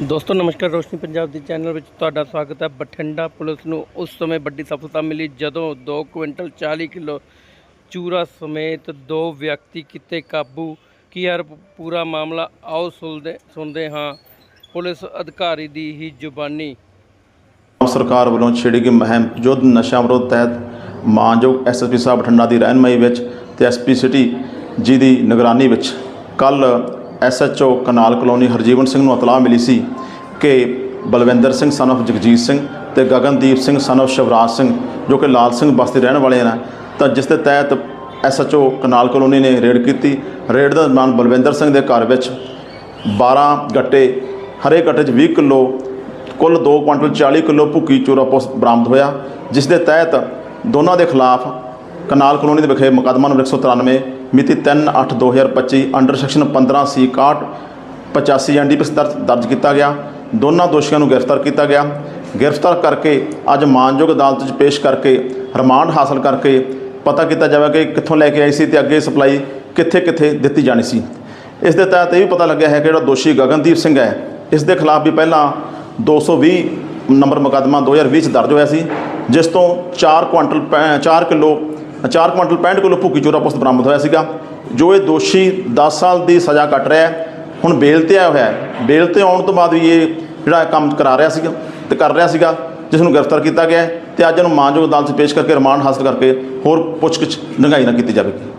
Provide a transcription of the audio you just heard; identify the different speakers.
Speaker 1: ਦੋਸਤੋ, ਨਮਸਕਾਰ, ਰੋਸ਼ਨੀ ਪੰਜਾਬ ਦੇ ਚੈਨਲ ਵਿੱਚ ਤੁਹਾਡਾ ਸਵਾਗਤ ਹੈ। ਬਠਿੰਡਾ ਪੁਲਿਸ ਨੂੰ ਉਸ ਸਮੇਂ ਵੱਡੀ ਸਫਲਤਾ ਮਿਲੀ ਜਦੋਂ 2 ਕੁਇੰਟਲ 40 ਕਿਲੋ ਚੂਰਾ ਸਮੇਤ ਦੋ ਵਿਅਕਤੀ ਕੀਤੇ ਕਾਬੂ ਕੀ ਯਾਰ ਪੂਰਾ ਮਾਮਲਾ ਆਓ ਸੁਣਦੇ ਸੁਣਦੇ ਹਾਂ। ਪੁਲਿਸ ਅਧਿਕਾਰੀ ਦੀ ਹੀ ਜ਼ੁਬਾਨੀ।
Speaker 2: ਸਰਕਾਰ ਵੱਲੋਂ ਛੇੜੀ ਗਈ ਮੁਹਿੰਮ ਯੁੱਧ ਨਸ਼ਾ ਵਿਰੋਧ ਤਹਿਤ ਮਾਨਯੋਗ ਐਸਐਸਪੀ ਸਾਹਿਬ ਬਠਿੰਡਾ ਦੀ ਰਹਿਨਮਾਈ ਵਿੱਚ ਤੇ ਐਸਪੀ ਸਿਟੀ ਜੀ ਦੀ ਨਿਗਰਾਨੀ ਵਿੱਚ। ਕੱਲ SHO canal colony Harjeevan Singh ਨੂੰ ਇਤਲਾਹ ਮਿਲੀ ਸੀ ਕਿ ਬਲਵਿੰਦਰ ਸਿੰਘ ਸਨ of ਜਗਜੀਤ ਸਿੰਘ ਤੇ ਗਗਨਦੀਪ ਸਿੰਘ ਸਨ of ਸ਼ਿਵਰਾਜ ਸਿੰਘ, ਜੋ ਕਿ ਲਾਲ ਸਿੰਘ ਬਸਤੀ ਰਹਿਣ ਵਾਲੇ ਨੇ ਤਾਂ ਜਿਸ ਦੇ ਤਹਿਤ ਐਸਐਚਓ ਕਨਾਲ ਕਲੋਨੀ ਨੇ ਰੇਡ ਕੀਤੀ। ਰੇਡ ਦਾ ਦੌਰਾਨ ਬਲਵਿੰਦਰ ਸਿੰਘ ਦੇ ਘਰ ਵਿੱਚ 12 ਗੱਟੇ, ਹਰੇ ਗੱਟੇ 'ਚ 20 ਕਿਲੋ, ਕੁੱਲ 2 ਕੁਇੰਟਲ 40 ਕਿਲੋ ਭੁੱਕੀ ਚੂਰਾ ਪੁਸ ਬਰਾਮਦ ਹੋਇਆ, ਜਿਸ ਦੇ ਤਹਿਤ ਦੋਨਾਂ ਦੇ ਖਿਲਾਫ ਕਨਾਲ ਕਲੋਨੀ ਦੇ ਵਿਖੇ ਮੁਕੱਦਮਾ ਨੰਬਰ 193 ਮਿਤੀ 3/8/2025 ਅੰਡਰ ਸੈਕਸ਼ਨ 15 ਸੀ 61 85 ਐਨਡੀਪੀਐਸ ਦਰਜ ਦਰਜ ਕੀਤਾ ਗਿਆ। ਦੋਨਾਂ ਦੋਸ਼ੀਆਂ ਨੂੰ ਗ੍ਰਿਫਤਾਰ ਕੀਤਾ ਗਿਆ। ਗ੍ਰਿਫਤਾਰ ਕਰਕੇ ਅੱਜ ਮਾਨਯੋਗ ਅਦਾਲਤ 'ਚ ਪੇਸ਼ ਕਰਕੇ ਰਿਮਾਂਡ ਹਾਸਲ ਕਰਕੇ ਪਤਾ ਕੀਤਾ ਜਾਵੇ ਕਿ ਕਿੱਥੋਂ ਲੈ ਕੇ ਆਈ ਸੀ ਤੇ ਅੱਗੇ ਸਪਲਾਈ ਕਿੱਥੇ ਕਿੱਥੇ ਦਿੱਤੀ ਜਾਣੀ ਸੀ। ਇਸ ਦੇ ਤਹਿਤ ਇਹ ਵੀ ਪਤਾ ਲੱਗਿਆ ਹੈ ਕਿ ਜਿਹੜਾ ਦੋਸ਼ੀ ਗਗਨਦੀਪ ਸਿੰਘ ਹੈ, ਇਸ ਦੇ ਖਿਲਾਫ ਵੀ ਪਹਿਲਾਂ 220 ਨੰਬਰ ਮੁਕੱਦਮਾ 2020 ਚ ਦਰਜ ਹੋਇਆ ਸੀ, ਜਿਸ ਤੋਂ 4 ਕੁਇੰਟਲ 4 ਕਿਲੋ 4 ਕੁਇੰਟਲ 65 ਕਿਲੋ ਭੁੱਕੀ ਚੋਰਾ ਪੁਸਤ ਬਰਾਮਦ ਹੋਇਆ ਸੀਗਾ। ਜੋ ਇਹ ਦੋਸ਼ੀ 10 ਸਾਲ ਦੀ ਸਜ਼ਾ ਕੱਟ ਰਿਹਾ ਹੈ, ਹੁਣ ਬੇਲ ਤੇ ਆਇਆ ਹੋਇਆ ਹੈ। ਬੇਲ ਤੇ ਆਉਣ ਤੋਂ ਬਾਅਦ ਵੀ ਇਹ ਜਿਹੜਾ ਕੰਮ ਕਰਾ ਰਿਹਾ ਸੀਗਾ ਤੇ ਕਰ ਰਿਹਾ ਸੀਗਾ, ਜਿਸ ਨੂੰ ਗ੍ਰਿਫਤਾਰ ਕੀਤਾ ਗਿਆ ਹੈ ਤੇ ਅੱਜ ਇਹਨੂੰ ਮਾਨਯੋਗ ਅਦਾਲਤ 'ਚ ਪੇਸ਼ ਕਰਕੇ ਰਿਮਾਂਡ ਹਾਸਲ ਕਰਕੇ ਹੋਰ ਪੁੱਛਗਿੱਛ ਡੂੰਘਾਈ ਨਾ ਕੀਤੀ ਜਾਵੇਗੀ।